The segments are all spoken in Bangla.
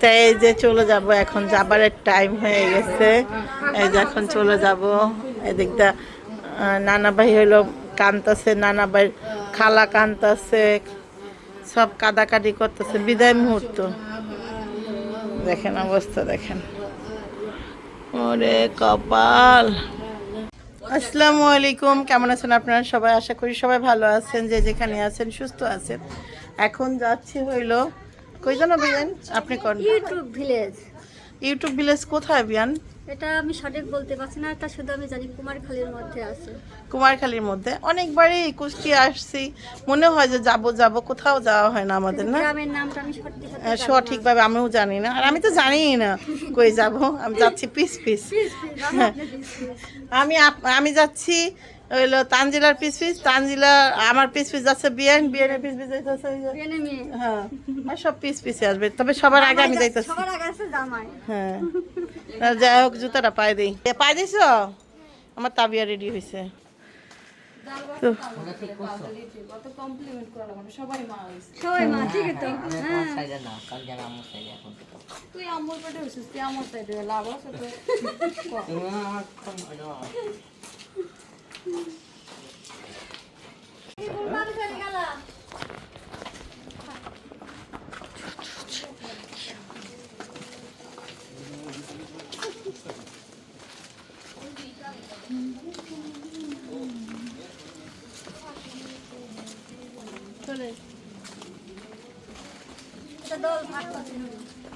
তাই এই যে চলে যাব এখন যাবার টাইম হয়ে গেছে। এই যে এখন চলে যাব। এদিকটা নানা ভাই হইল কানতাছে নানা ভাই খালা কানতাছে সব কাদাকাটি করতেছে। বিদায় মুহূর্ত। দেখেন অবস্থা দেখেন। ওরে কপাল। আসসালামু আলাইকুম। কেমন আছেন আপনারা সবাই? আশা করি সবাই ভালো আছেন যে যেখানে আছেন সুস্থ আছেন। এখন যাচ্ছি হইল কই জানো বিয়ান? আপনি কোন? YouTube village. ইউটিউব ভিলেজ কোথায় বিয়ান? এটা আমি সঠিক বলতে পারছি না এটা শুধু আমি জানি কুমারখালীর মধ্যে আছে। কুমারখালীর মধ্যে। অনেকবারই কুষ্টিয়া আসছি। মনে হয় যে যাব যাব কোথাও যাওয়া হয় না আমাদের না? গ্রামের নামটা আমি সঠিক সঠিকভাবে আমিও জানি না। আর আমি তো জানিই না কই যাব। আমি যাচ্ছি পিস পিস। আমি আমি যাচ্ছি হইল তানজিলার পিস পিস তানজিলা আমার পিস পিস যাচ্ছে বিয়ান বিয়ানের পিস পিস যাইতেছে হ্যাঁ আর সব পিস পিসে আসবে। তবে সবার আগে আমি যাইতেছি। সবার আগে আছে জামাই। হ্যাঁ। যাই হোক জুতাটা পায়ে দিই। পায়ে দিছ? আমার তাবিয়া রেডি হয়েছে তো কমপ্লিমেন্ট করা মানে সবাই মা হইছে সবাই মা ঠিক তো? হ্যাঁ তুই আমার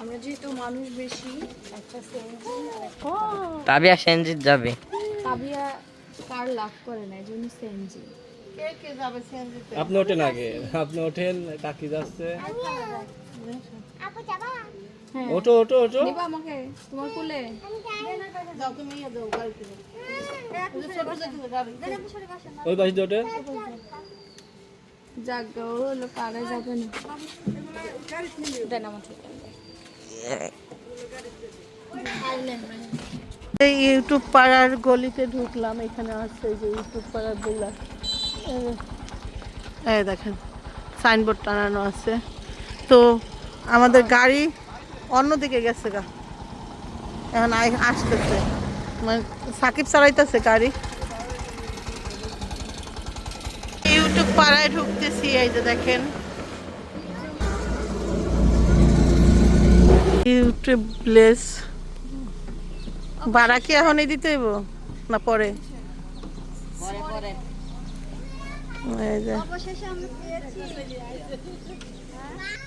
আমার যেহেতু মানুষ বেশি একটা সেন্সি তাবিয়া সেনজিৎ যাবে। তাবিয়া কার লাভ করে না এই জন্য সেন্সি কে কে যাবে সিএনজিতে আপনি ওঠেন আগে আপনি ওঠেন কাকি যাচ্ছে। হ্যাঁ। ওঠো ওঠো ওঠো। নিবা আমাকে তোমার কোলে? যাও তুমি ইয়ে দাও গাড়িতে ওই যে ছোট ছোট গাড়ি। ওই পাশে দিয়ে ওঠে যাক গো, হলো পারে যাবে না। দেন আমার ঠিক এই ইউটিউব পাড়ার গলিতে ঢুকলাম, এখানে আছে যে ইউটিউব পাড়ার বললা এই দেখেন সাইনবোর্ড টানানো আছে। তো আমাদের গাড়ি অন্যদিকে গেছে গা। এখন আসতেছে। মানে সাকিব চালাইতেছে গাড়ি। ইউটিউব পাড়ায় ঢুকতেছি, এই যে দেখেন। ইউটিউব প্লেস ভাড়া কি এখনই দিতে হইব? না পরে?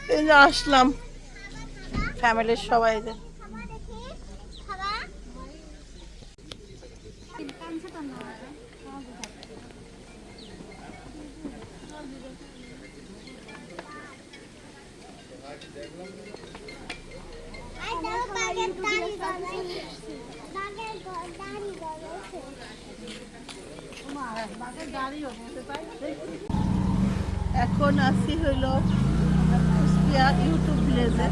এই যে। আসলাম। ফ্যামিলির সবাই যে। এখন আসি হইল কুষ্টিয়া ইউটিউব ভিলেজে।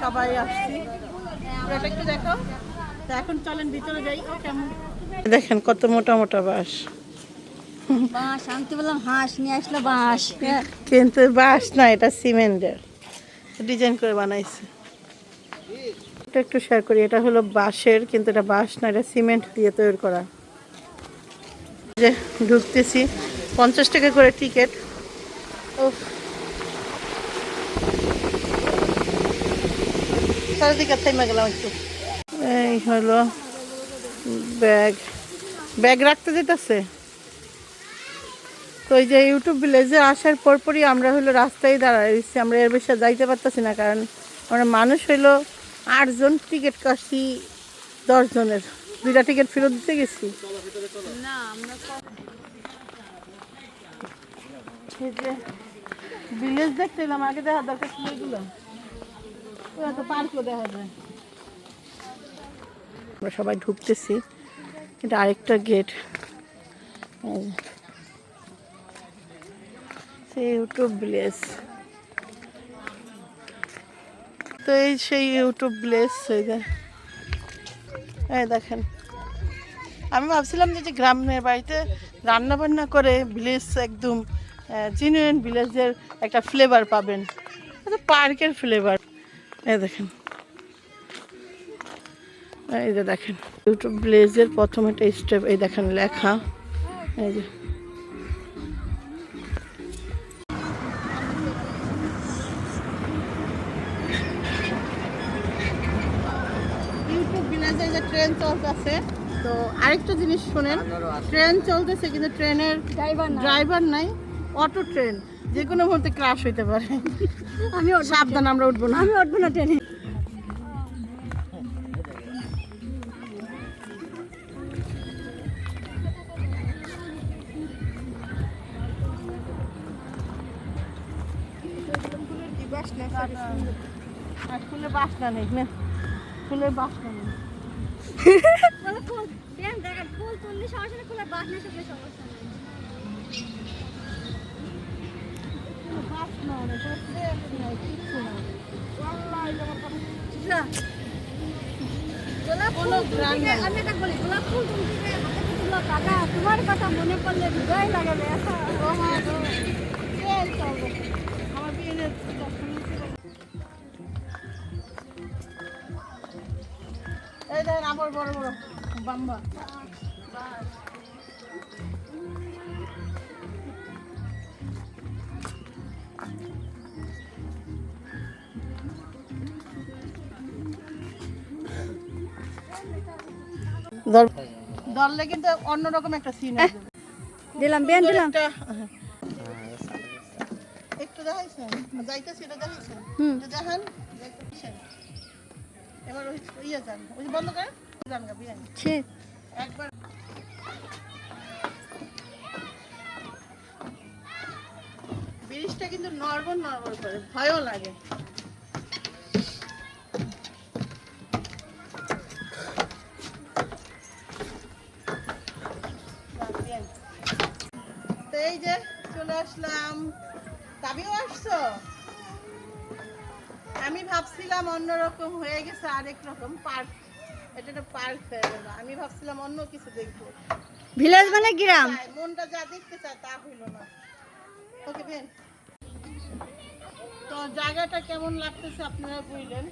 সবাই আসছি। এটা একটু দেখো তো এখন চলেন ভিতরে যাই কেমন? দেখেন কত মোটা মোটা বাঁশ। বাঁশ আমি তো বললাম হাঁস নিয়ে আসলো বাঁশ। কিন্তু বাঁশ না এটা সিমেন্টের। ডিজাইন করে বানাইছে। এটা একটু শেয়ার করি। এটা হলো বাঁশের, কিন্তু এটা বাঁশ না, এটা সিমেন্ট দিয়ে তৈরি করা। যে ঢুকতেছি, পঞ্চাশ টাকা করে টিকিট ও একটু। এই হলো ব্যাগ। ব্যাগ রাখতে যেতেছে? তো ওই যে ইউটিউব ভিলেজে আসার পরপরই আমরা হলো রাস্তায় দাঁড়াইছি, আমরা এর বেশি যাইতে পারতেছি না, কারণ আমরা মানুষ হইল আটজন টিকিট কাটছি দশজনের। দুইটা টিকিট ফেরত দিতে গেছি। ভিলেজ দেখতে এলাম আগে দেখা দরকার ছিল এগুলো। তো পার্কও দেখা যায়। আমরা সবাই ঢুকতেছি এটা আরেকটা গেট সেই ইউটিউব ভিলেজ তো এই সেই ইউটিউব ভিলেজ এই যে এই দেখেন। আমি ভাবছিলাম যে গ্রামের বাড়িতে রান্না বান্না করে ভিলেজ একদম জেনুইন ভিলেজের একটা ফ্লেভার পাবেন। পার্কের ফ্লেভার এই দেখেন। এই যে দেখেন। ইউটিউব ব্লেজের প্রথম একটা স্টেপ এই দেখেন লেখা। এই যে। ইউটিউব যে ট্রেন চলতেছে তো আরেকটা জিনিস শোনেন ট্রেন চলতেছে কিন্তু ট্রেনের ড্রাইভার ড্রাইভার নাই অটো ট্রেন যে কোনো মুহূর্তে ক্রাশ হইতে পারে। আমি সাবধান আমরা উঠবো না। আমি উঠবো না ট্রেনে। ফুলের বাসনা নেই না ফুলের বাসনা নেই। তোমার কথা মনে পড়লে হৃদয় লাগে চলবে আমার বিয়ের এই দেখেন আবার বড় বড়। বাম্বা। ধর- কিন্তু অন্যরকম একটা সিন দিলাম বেন দিলাম। একটু দেখাইছেন? যাইতেছি এটা দেখাইছেন? দেখান। এবার ওই ইয়ে যান। ওই বন্ধ করেন যান গা বিয়ে একবার ব্রিজটা কিন্তু নড়বড় নড়বড় করে ভয়ও লাগে। এই যে চলে আসলাম। তাবিও আসছো? আমি ভাবছিলাম অন্যরকম হয়ে গেছে আরেক রকম পার্ক। এটা একটা পার্ক হয়ে গেল। আমি ভাবছিলাম অন্য কিছু দেখব। ভিলেজ মানে গ্রাম? মনটা যা দেখতে চায় তা হইল না। ওকে বেন তো জায়গাটা কেমন লাগতেছে আপনারা বুঝলেন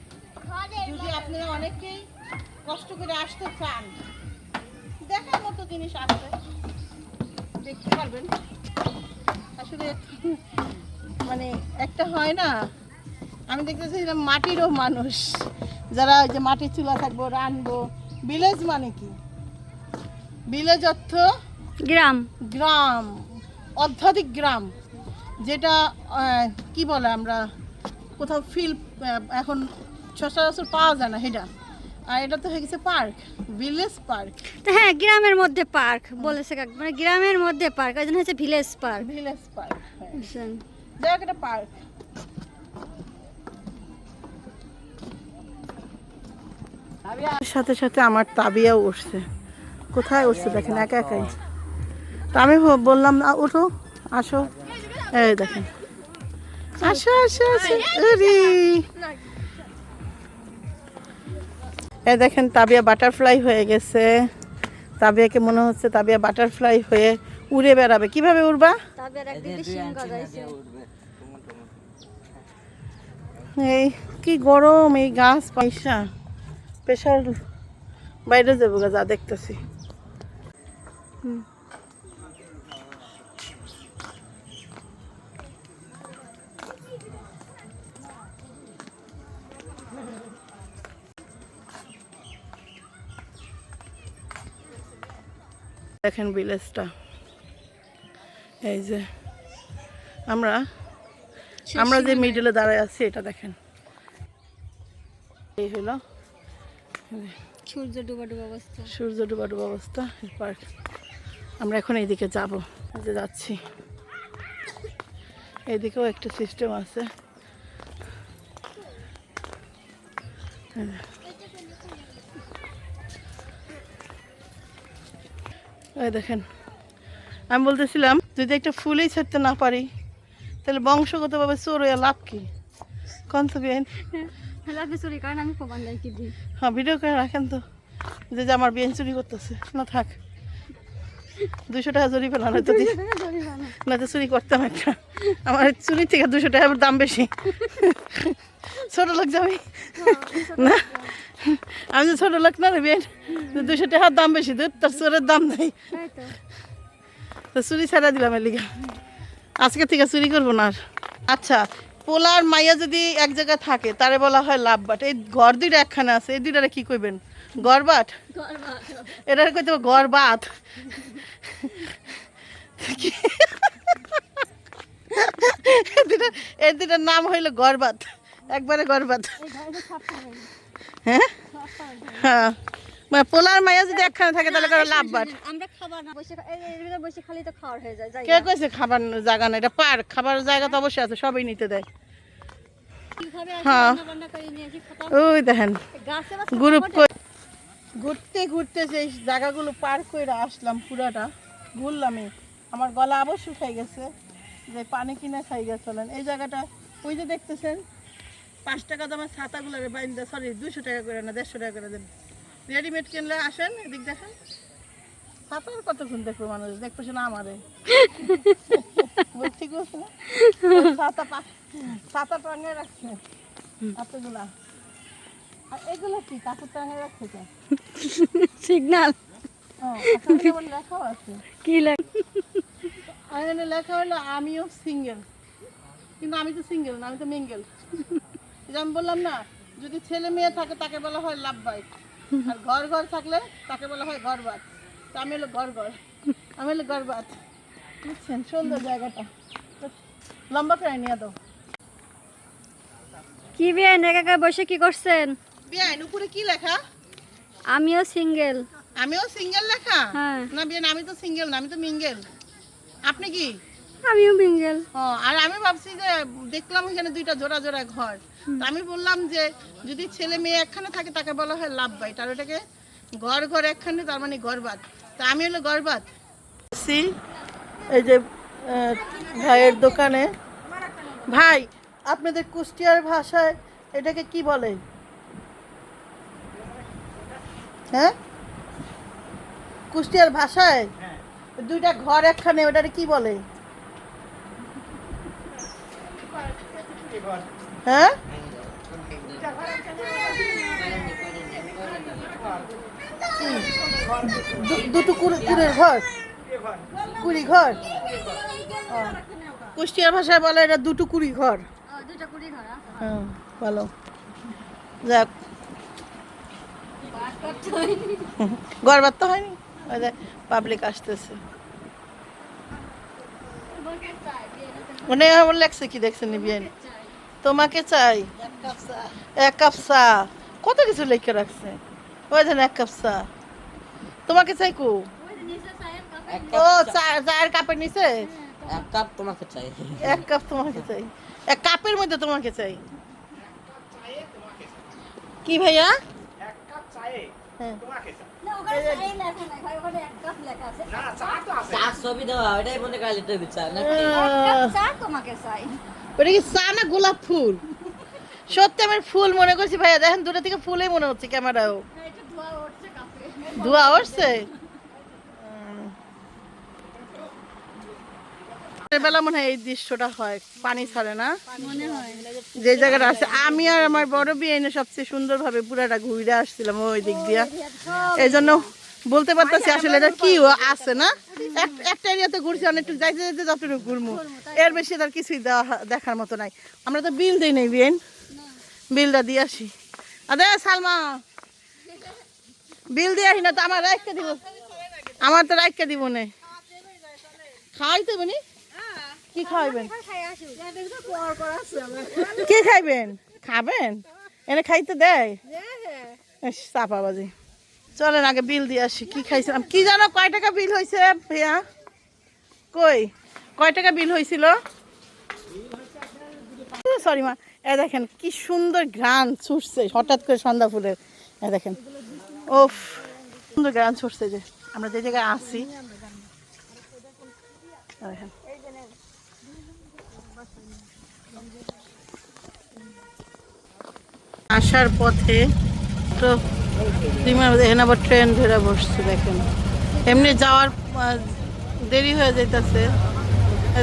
যদি আপনারা অনেকেই কষ্ট করে আসতে চান দেখার মতো জিনিস আসবে দেখতে পারবেন। আসলে মানে একটা হয় না আমি দেখতেছি এরকম মাটিরও মানুষ। যারা ওই যে মাটির চুলা থাকব রানবো ভিলেজ মানে কি? ভিলেজ অর্থ গ্রাম। গ্রাম। অধ্যাত্মিক গ্রাম। যেটা কি বলে আমরা? কোথাও ফিল এখন সচরাচর পাওয়া যায় না সেটা আর এটা তো হয়ে গেছে পার্ক ভিলেজ পার্ক হ্যাঁ গ্রামের মধ্যে পার্ক বলেছে কাক মানে গ্রামের মধ্যে পার্ক ওই জন্য হচ্ছে ভিলেজ পার্ক ভিলেজ পার্ক দেখ এটা পার্ক সাথে সাথে আমার তাবিয়াও উঠছে। কোথায় উঠছে দেখেন একা একাই। তা আমি বললাম না ওঠো আসো। এই দেখেন। আসো আসো আসো। এই দেখেন তাবিয়া বাটারফ্লাই হয়ে গেছে। তাবিয়াকে মনে হচ্ছে তাবিয়া বাটারফ্লাই হয়ে উড়ে বেড়াবে। কীভাবে উড়বা? এই কি গরম এই গাছ পয়সা। প্রেশার বাইরে যাব গা, যা দেখতেছি। দেখেন ভিলেজটা। এই যে আমরা আমরা যে মিডলে দাঁড়ায় আছি এটা দেখেন। এই হলো সূর্য ডুবা ডুবা অবস্থা সূর্য ডুবা ডুবা অবস্থা আমরা এখন এইদিকে যাব যে যাচ্ছি। এইদিকেও একটা সিস্টেম আছে। এই দেখেন, আমি বলতেছিলাম, যদি একটা ফুলেই ছাড়তে না পারি, তাহলে বংশগতভাবে চোর লাভ কি? কনসেপ্ট চুরি আমি প্রমাণ দেয় কি দিই। হ্যাঁ ভিডিও করে রাখেন তো। যে যে আমার চুরি করতেছে না থাক। দুশো টাকা চুরি পেলাম না তো দি- না তো চুরি করতাম একটা। আমার চুরি থেকে দুশো টাকা দাম বেশি। ছোট লোক যাবি না? আমি যে ছোট লোক না রে বেন দুশো টাকার দাম বেশি দুধ তার চোরের দাম নেই। তো চুরি ছাড়া দিলাম এর লিগা। আজকে থেকে চুরি করব না আর। আচ্ছা পোলার মাইয়া যদি এক জায়গায় থাকে তারে বলা হয় লাভ বাট। এই ঘর দুইটা একখানে আছে এই দুইটারে কি কইবেন? গড়বাট এটার কইতে হবে গড়বাত এই দুইটার নাম হইল গড়বাত একবারে ছাপটা হয়ে? হ্যাঁ। পোলার মাইয়া যদি একখানে থাকে তাহলে করে লাভ বাট। আমরা খাবার না বসে এই এর ভিতরে বসে খালি তো খাওয়ার হয়ে যায় কে কইছে খাবার জায়গা না এটা পার্ক খাবার জায়গা তো অবশ্যই আছে সবই নিতে দেয়। কীভাবে হ্যাঁ। ওই দেখেন গ্রুপ কই- ঘুরতে ঘুরতে যে জায়গাগুলো পার করে আসলাম পুরাটা ঘুরলামই। আমার গলা আবার শুকাই গেছে যে পানি কিনে খাই গেছিলেন এই জায়গাটা ওই যে দেখতেছেন পাঁচ টাকা দামের ছাতাগুলো বাইন্দা সরি দুশো টাকা করে না দেড়শো টাকা করে দেন। রেডিমেড কিনলে আসেন এদিক দেখেন। ছাতার কতক্ষণ দেখব মানুষ দেখতেছে না আমারে। ঠিক বলছে ছাতা পা- ছাতা টাঙিয়ে রাখছে। এতগুলা আর এগুলো কি? কাকুর টাঙিয়ে রাখছে লেখাও আছে। কি লেখা হলো আমিও সিঙ্গেল কিন্তু আমি তো সিঙ্গেল না আমি তো মিঙ্গেল যেমন বললাম না যদি ছেলে মেয়ে থাকে তাকে বলা হয় লাভ বাইক আর ঘর ঘর থাকলে তাকে বলা হয় ঘর বাত তো আমি হলো ঘর ঘর আমি হলো ঘর বাত বুঝছেন? সুন্দর জায়গাটা। লম্বা করে নিয়ে দাও। কি বিয়ে একা বসে কি করছেন? বিয়াইন উপরে কি লেখা? আমিও সিঙ্গেল। আমিও সিঙ্গেল লেখা? হ্যাঁ। না বিয়ান আমি তো সিঙ্গেল না আমি তো মিঙ্গেল। আপনি কি? আমিও মিঙ্গেল আর আমি ভাবছি যে দেখলাম এখানে দুইটা জোড়া জোড়া ঘর। তা আমি বললাম যে যদি ছেলে মেয়ে একখানে থাকে তাকে বলা হয় লাভ বাইট আর ওটাকে ঘর ঘর একখানে তার মানে গরবাদ তা আমি হলো গরবাদ এই যে ভাইয়ের দোকানে। ভাই আপনাদের কুষ্টিয়ার ভাষায় এটাকে কি বলে? হ্যাঁ? কুষ্টিয়ার ভাষায়? দুইটা ঘর একখানে ওটাকে কি বলে? হ্যাঁ? দুটো কুড়ি- কুড়ির ঘর? কুড়ি ঘর। কুষ্টিয়ার ভাষায় বলে এটা দুটো কুড়ি ঘর। হ্যাঁ ভালো যাক। গড়বার তো হয়নি? ওই যে পাবলিক আসতেছে। মানে আমার লেখছে কি দেখছেন বিয়ান তোমাকে চাই এক কাপ চা কত কিছু লিখে রাখছে ওই যেন এক কাপ চা তোমাকে চাই কু ও চা- চা চায়ের কাপের নিচে এক কাপ তোমাকে চাই এক কাপ তোমাকে চাই এক কাপের মধ্যে তোমাকে চাই কি ভাইয়া হ্যাঁ না ওখানে চাই লেখা নাই ভাই ওখানে এক কাপ লেখা আছে চা ছবি দেওয়া ওটাই মনে করা লিটে বিচার না চা তোমাকে চাই ওটা কি চা না গোলাপ ফুল? সত্যি আমি ফুল মনে করছি ভাইয়া দেখেন দূরে থেকে ফুলেই মনে হচ্ছে ক্যামেরাও ধোয়া উঠছে? বেলা মনে হয় এই দৃশ্যটা হয় পানি ছাড়ে না? মনে হয়। যে জায়গাটা আছে আমি আর আমার বড় বিয়ে সবচেয়ে সুন্দরভাবে পুরাটা ঘুরে আসছিলাম ওই দিক দিয়া। এই জন্য বলতে পারতেছি আসলে এটা কি আছে না? এক- একটা এরিয়াতে ঘুরছি অনেকটু যাইতে যাইতে যতটুকু ঘুরমু। এর বেশি তার কিছুই দেখার মতো নাই। আমরা তো বিল দিই নাই বিয়েন। বিলটা দিয়ে আসি। আদে সালমা। বিল দিয়ে আসি না তো আমার রাইখকে দিব। আমার তো রাইখকে দিব না। খাওয়াইতে বনি কি খাওয়াইবেন? কে খাইবেন? খাবেন? এনে খাইতে দেয়? ইস, চাপাবাজি। চলেন, আগে বিল দিয়ে আসি, কি খাইছিলাম? কি জানো, কয় টাকা বিল হয়েছে ভাইয়া? কই? কয় টাকা বিল হয়েছিল সরি মা, এ দেখেন, কি সুন্দর ঘ্রাণ ছুটছে, হঠাৎ করে সন্ধ্যা ফুলের, এ দেখেন। ওফ সুন্দর ঘ্রাণ ছুটছে যে, আমরা যে জায়গায় আসি আসার পথে তো এখানে আবার ট্রেন ধরে বসছে, দেখেন। এমনি যাওয়ার দেরি হয়ে যাইতেছে।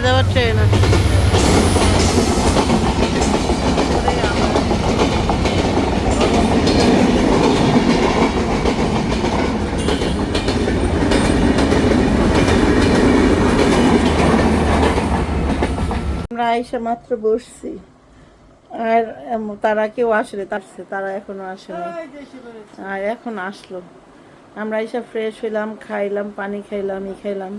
আবার ট্রেন আছে আমরা আইসা মাত্র বসছি। আর তারা কেউ আসলে তারছে তারা এখনও আসেনি। আর এখন আসলো। আমরা এসব ফ্রেশ হইলাম খাইলাম পানি খাইলাম ই খাইলাম।